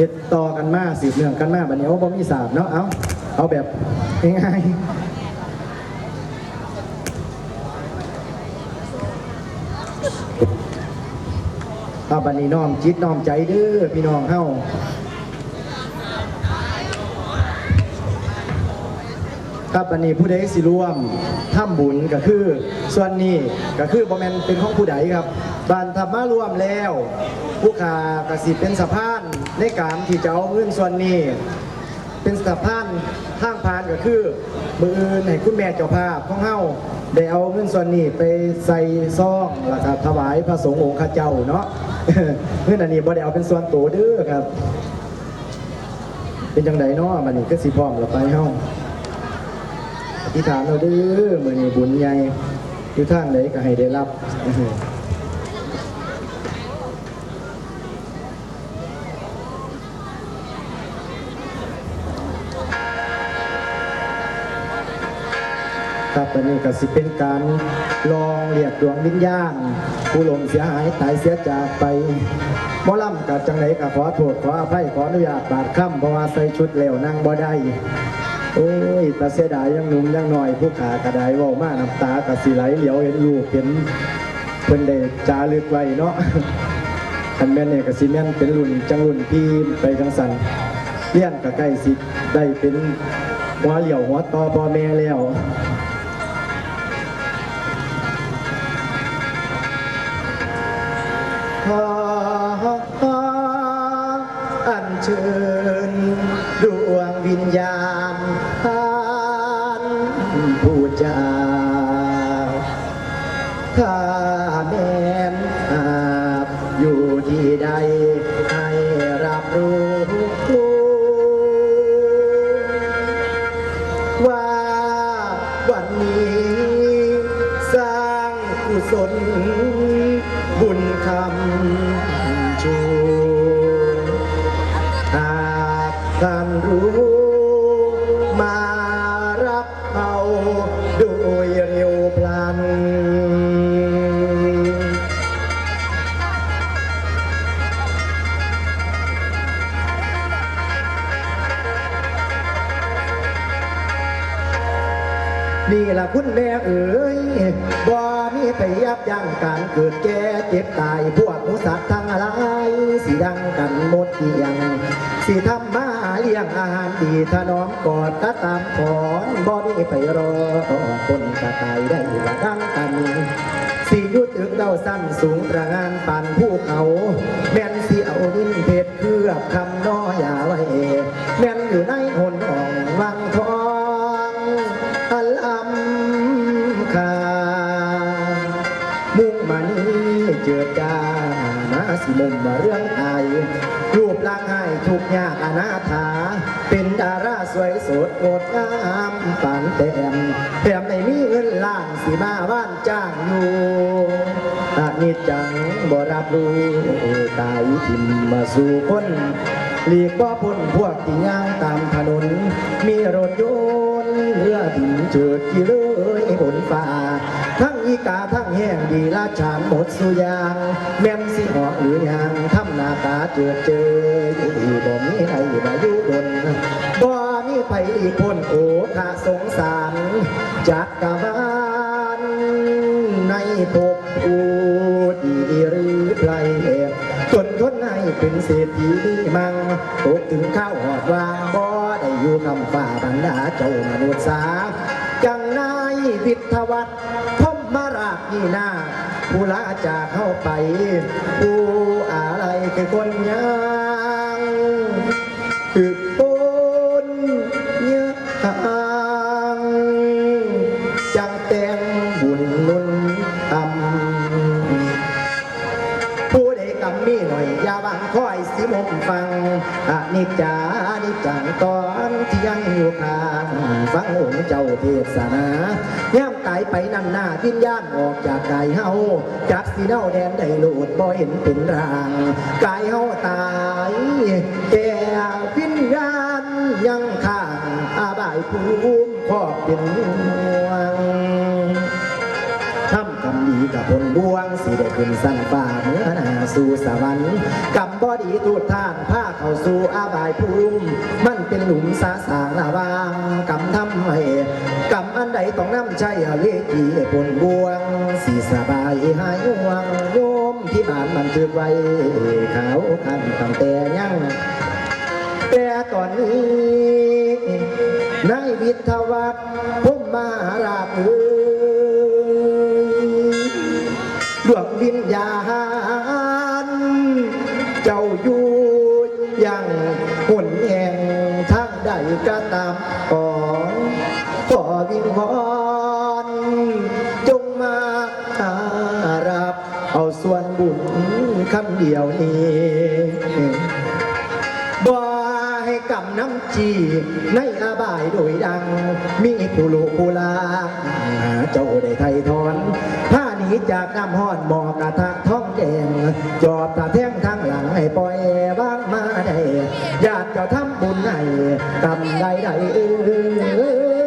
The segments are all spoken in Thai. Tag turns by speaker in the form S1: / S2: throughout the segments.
S1: ติดต่อกันมาสืบเนื่องกันมาบัดนี้ว่าบ่มีสาบเนาะเอาเอาแบบง่ายๆเอาบันนี้น้อมจิตน้อมใจเด้อพี่น้องเฮา ครับบัดนี้ผู้ใดสิร่วมทำบุญก็คือ ส่วนนี้ก็คือบ่แมนเป็นของผู้ใดครับบานทำมาร่วมแล้ว ผู้ขากสิเป็นสะพานในการที่จะเอาเงินส่วนนี้ เป็นสะพานทางผ่านก็คือมืออื่นให้คุณแม่เจ้าภาพของเฮาได้เอาเงินส่วนนี้ไปใส่ซองแล้วก็ถวายพระสงฆ์องค์ข้าเจ้าเนาะเงินอันนี้บ่ได้เอาเป็นส่วนตัวเด้อครับ เป็นจังไดเนาะมันนี่ก็สิพร้อมแล้วไปเฮาอ ธิษฐานเราเด้อมือนี้บุญใหญ่อยู่ทางใดก็ให้ได้รับครับอันนี้ก็สิเป็นการลองเรียกดวงวิญญาณผู้หลงเสียหายตายเสียจากไปหมอลำกับจังไหนก็ขอโทษขออภัยขออนุญาตบาดค่ำเพราะว่าใส่ชุดแล้วนั่งบ่ได้ โอ้ยตาเสียดายยังหนุ่มยังหน่อย ผู้ขากระไดว่ามาน้ำตากระสีไหลเหลียวเห็นอยู่เห็นเพิ่นได้จารึกไว้เนาะคันแม่นเนี่ยก็สิแม่นเป็นรุ่นจังรุ่นพี่ไปจังสันเลี้ยนก็ใกล้สิได้เป็นหัวเหลี่ยวหัวต่อพ่อแม่แล้วขออัญเชิญดวงวิญญาณ ท่านผู้เจ้าถ้าแม้นอาบอยู่ที่ใดให้รับรู้ว่าวันนี้สร้างกุศลบุญคำชูหากท่านรู้ นี่ละคุณแม่เอ๋ยบ่มีไปยับยั้งการเกิดแก่เจ็บตายพวกหมูสัตว์ทั้งหลายสิดังกันหมดเที่ยงสิทำมาเลี้ยงอาหารดีถนอมกอดก็ตามขอนบ่มีไปรอคนกะตายได้ละดังกันสิอยุตึกเล่าสั้นสูงประงานปานภูเขาแม่นสิเอาดินเพชรเคลือบคำน้อยาไว้แม่นอยู่ในหนอ่องวังทอง อัลอัมคา มุ่งมานี้เจิดจามาสิมุมมาเรื่องไทยรูปร่างให้ทุกยากอนาถา เป็นดาราสวยสดงดงามปานแต้มแถมไม่มีเงินล้านสิมาบ้านจ้างอยู่อานิจจังบ่รับรู้ตายทิมมาสู่คนหลีกบ่พ้นพวกที่ย่างตามถนน มีรถยนต์ เรือบินเจิดกี่เลยบนฟ้า ทั้งอีกาทั้งแห้งดีลาชานหมดสุยาง แม่นสิหอกหรือยังทำหน้าตาเจิดเจอบ่มีใครมาอยู่ดนบ่มีไผอีกคนโอทาสงสารจักกะวานในภพผู้ดีหรือไพรจนทนให้เป็นเศรษฐีมั่งตกถึงข้าวหอดวางบ่ อยู่คำฝ่าบรรดาเจ้ามนุษย์สา จังนายวิทวัฒน์พมมาราชนี่นาผู้ลาจากเข้าไป ผู้อะไรคือคนยังคือคนยังจังแต่งบุญนุนทำผู้ใดกำมีหน่อย อย่าหวังคอยสิมมฟังอนิจจานิจจังตอ ที่ยังอยู่ข้างฟังองค์เจ้าเทศนาย่ามตายไปนำหน้าวิญญาณออกจากกายเฮาจากสีเน่าแดนได้หลุดบ่เห็นเป็นร่างกายเฮาตายแก่วิญญาณยังข้างอาบายภูมิครอเป็นห่วง กับพลบ่วงสีได้ขึ้นสั้นฟ้าเมื่อหนาสู่สวรรค์กำบอดีตูดท่านผ้าเข้าสู่อาบายภูมิมันเป็นหลุมสาสางระวางกำทำให้กำอันใดต้องนำใจเวทีพลบ่วงสีสบายหายห่วงโยมที่บ้านมันถือไว้เขาคันตั้งแต่ยังแต่ตอนนี้นายวิทยวัฒน์ผมมาราบเอ อวิงวอนจงมาอารับ เอาส่วนบุญคำเดียวนี้บ่ให้กำน้ำจีในอาบายโดยดัง มีผู้ลูกผู้ลาหาเจ้าได้ไทยทอนผ้าหนีจากน้ำห้อนหมอกกระทะท้องแดงจอบตาแท่งทางหลังให้ปล่อยบ้างมาได้ญาติเจ้าทำบุญให้กำใดใดเอ้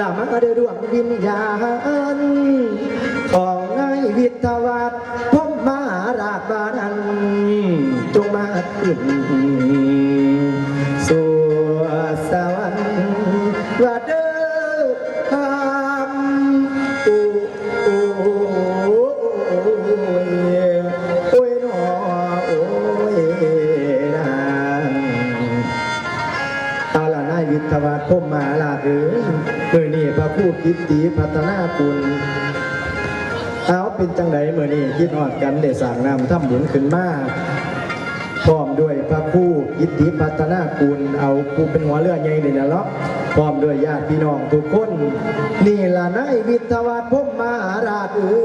S1: ลามาเดือดวงวิญญาณของนายวิทยาวัฒน์พมมาราชบานันจงมาขึ้น อาล่ะนายวิทยาวัฒน์พมมาลาเอ๋ยมือนี่พระผู้กิตติพัฒนาคุณเอาเป็นจังไดเมื่อนี่คิดอดกันได้สั่งนำทำบุญขึ้นมาพร้อมด้วยพระผู้กิตติพัฒนาคุณเอาผู้เป็นหัวเรือใหญ่นี่นะเนาะพร้อมด้วยญาติพี่น้องทุกคน นี่ล่ะนายวิทยาวัฒน์พมมาราชเอ๋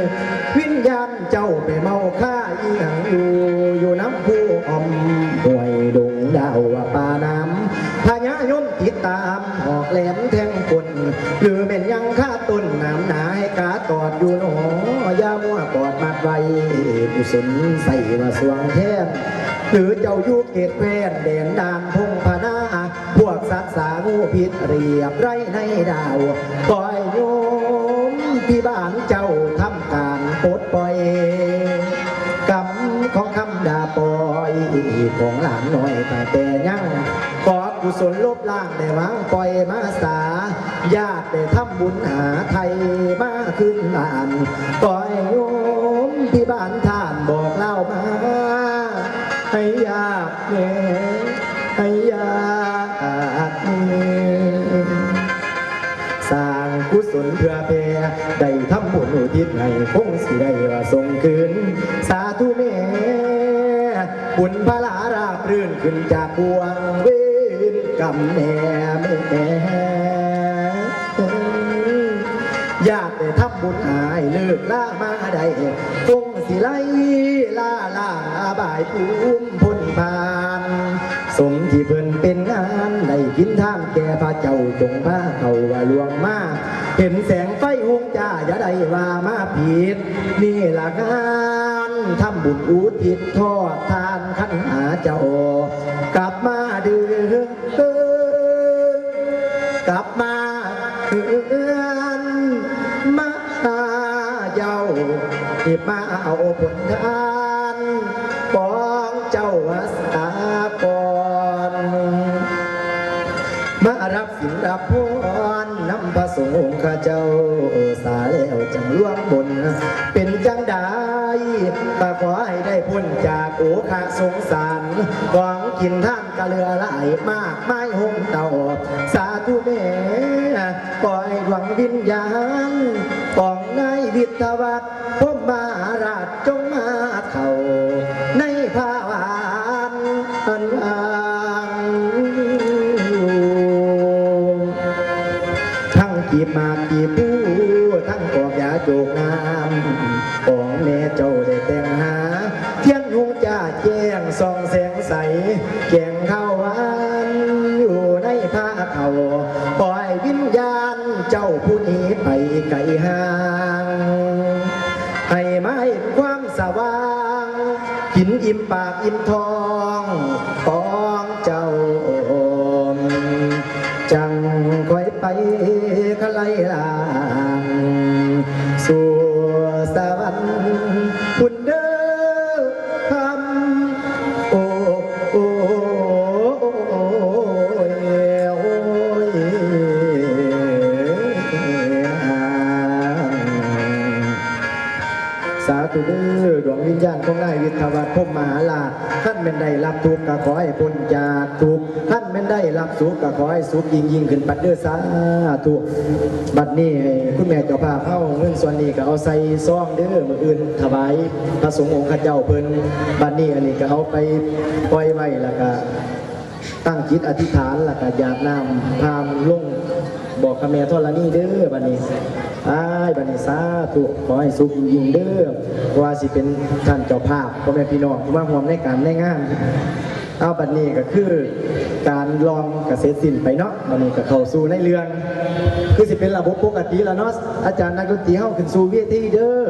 S1: ยวิญญาณเจ้าไปเมาค่าอีหยังอยู่อยู่น้ำผู้อมห่วยดงดาว แหลมแทงคนหรือเป็นยังค่าต้นน้ำหนาให้กาตอดอยู่หนอยามัวกอดมัดไว้กุศลใส่ว่าสวงแทนหรือเจ้ายู่เกตแควนแดนดานพงพนาพวกสัตว์สางูพิษเรียบไรในดาวปล่อยโยมพี่บ้านเจ้าทำการปดปล่อยกรรมของคำด่าปล่อยของหลานน้อยตั้งแต่ยัง กุศลลบล้างได้วางปล่อยมาสาญาติได้ทำบุญหาไทยมาขึ้นบ้านปล่อยโยมที่บ้านท่านบอกเล่ามาให้ญาติเน่ให้ญาติเน่สร้างกุศลเพื่อแผ่ได้ทำบุญอุทิศให้คงสิได้ว่าส่งคืน สาธุแม่บุญพระลาราบรื่นขึ้นจากบวงเว กรรมแน่แม่ญาติได้ทำบุญหายเลิกล่ามาได้คงสิไล่ล่าล่าบายภูมิพ้นผ่านสมที่เพิ่นเป็นงานได้กินทามแก่พระเจ้าจงพาเขาว่าลวงมาเห็นแสงไฟหงจ้าอย่าได้ว่ามาผิด นี่ละงานทำบุญอุทิศทอดทานขันหาเจ้ากลับมา กลับมาเอือนมาเจ้าที่มาเอาผลทานปองเจ้าวัสตากรมารับสินรับพรนำพระสงฆ์ข้าเจ้าสาแล้วจังล่วงบน เป็นจังได้ก็ขอให้ได้พ้นจากโอคาสงสารหวังกินท่านกะเรือไหลายมากไม้หงเต่าสาธุแม่ปล่อยดวงวิญญาณปองนายวิทวัฒน์พมมาราชจงมาเข้าในภาวานอันวางทั้งกีบมากกีบผู้ ทั้งกอกยาโจกน้ำของแม่เจ้าได้แต่งหา เทียนหุงจ้าแจ้งส่องแสงใสแกงข้าวหวานอยู่ในผ้าเขาปล่อยวิญญาณเจ้าผู้นี้ไปไกลห่างให้มาเห็นความสว่าง กินอิ่มปากอิ่มท้อง ก็ขอให้พ้นจากทุกข์ท่านแม่นได้รับสุขก็ขอให้สุขยิ่งยิ่งขึ้นปัดเด้อสาธุบัดนี้คุณแม่เจ้าภาพเข้าเงินส่วนนี้ก็เอาใส่ซองเด้อมืออื่นถวายพระสงฆ์องค์ข้าเจ้าเพิ่นบัดนี้อันนี้ก็เอาไปปล่อยไว้แล้วก็ตั้งจิตอธิษฐานแล้วกอยากนำพามลง บอกกับแม่ทอลนี่เด้อบัดนี้อ้ายบัดนี้สาธุขอให้สุขยิ่งเด้อว่าสิเป็นท่านเจ้าภาพพ่อแม่พี่น้องที่มาห่วมในการในงานเอาบัดนี้ก็คือการลองเกษตรศินไปเนาะบัดนี้ก็เข้าสู่ในเรื่อง คือสิเป็นระบบปกติแล้วเนาะอาจารย์นักดนตรีเข้าขึ้นสู่เวทีเด้อ